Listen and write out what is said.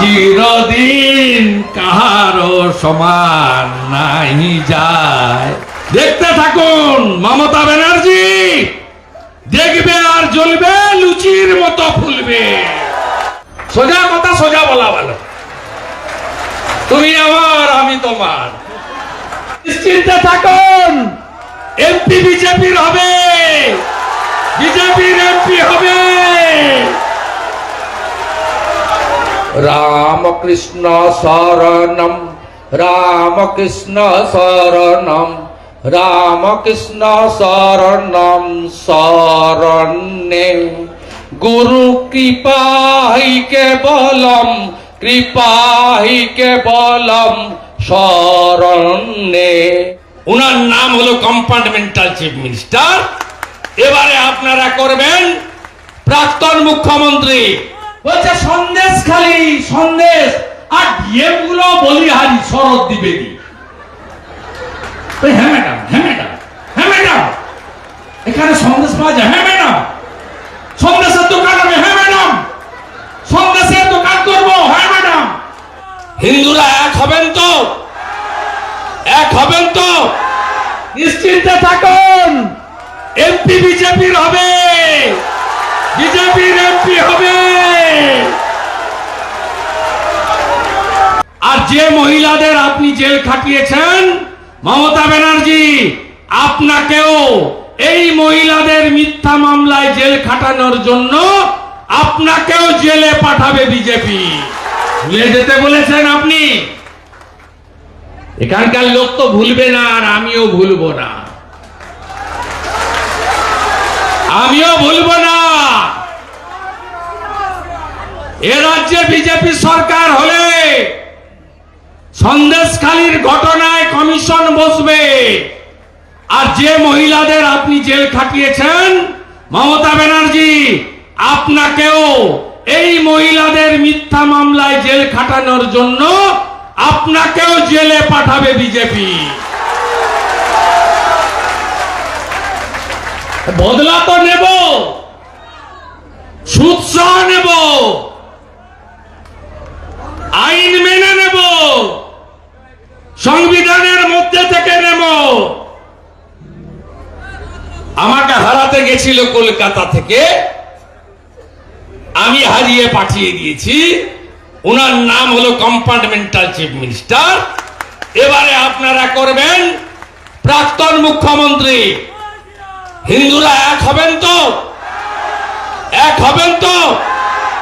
চিরদিন কাহারও সমান নাই যায়। দেখতে থাকুন, মমতা ব্যানার্জি। দেখবে আর জ্বলবে, লুচির মতো ফুলবে। সোজা কথা সোজা বলা ভালো। তুমি আমার, আমি তোমার। নিশ্চিন্তে থাকুন, এমপি, বিজেপির হবে। বিজেপির এমপি হবে। রামকৃষ্ণ শরণম রামকৃষ্ণ শরণম রামকৃষ্ণ শরণম শরণ্যে গুরু কৃপাহি কেবলম কৃপাহি কেবলম শরণ্যে ওনার নাম হলো কম্পার্টমেন্টাল চিফ মিনিস্টার। এবারে আপনারা করবেন প্রাক্তন মুখ্যমন্ত্রী বলছে সন্দেশ খালি সন্দেশ। আর ডিএমগুলো বলিহারি শরৎ দ্বিবেদী। হ্যাঁ ম্যাডাম হ্যাঁ ম্যাডাম হ্যাঁ ম্যাডাম। এখানে সন্দেশ পাওয়া যায় হ্যাঁ ম্যাডাম। সন্দেশের দোকান হবে হ্যাঁ ম্যাডাম। সন্দেশের দোকান করব হ্যাঁ ম্যাডাম। হিন্দুরা এক হবেন তো? এক হবেন তো? নিশ্চিন্তে থাকুন। এমপি বিজেপির হবে। বিজেপির এমপি হবে আর যে মহিলাদের আপনি জেল খাটিয়েছেন, মমতা ব্যানার্জি, আপনাকেও এই মহিলাদের মিথ্যা মামলায় জেল খাটানোর জন্য আপনাকেও জেলে পাঠাবে বিজেপি। ভুলে যেতে বলেছেন আপনি? এখানকার লোক তো ভুলবে না, আর আমিও ভুলবো না। আমিও ভুলবো না। এ রাজ্যে বিজেপি সরকার হলে সন্দেশখালীর ঘটনায় কমিশন বসবে। আর যে মহিলাদের আপনি জেল খাটিয়েছেন, মমতা ব্যানার্জি, আপনাকেও এই মহিলাদের মিথ্যা মামলায় জেল খাটানোর জন্য আপনাকেও জেলে পাঠাবে বিজেপি। বদলা তো নেব। সুদ সহ নেব আইন মেনে নেব সংবিধানের মধ্যে থেকে নেব আমাকে গেছিল কলকাতা থেকে, আমি হারিয়ে পাঠিয়ে দিয়েছি। ওনার নাম হলো কম্পার্টমেন্টাল চিফ মিনিস্টার এবারে আপনারা করবেন, প্রাক্তন মুখ্যমন্ত্রী, হিন্দুরা এক হবেন তো? এক হবেন তো?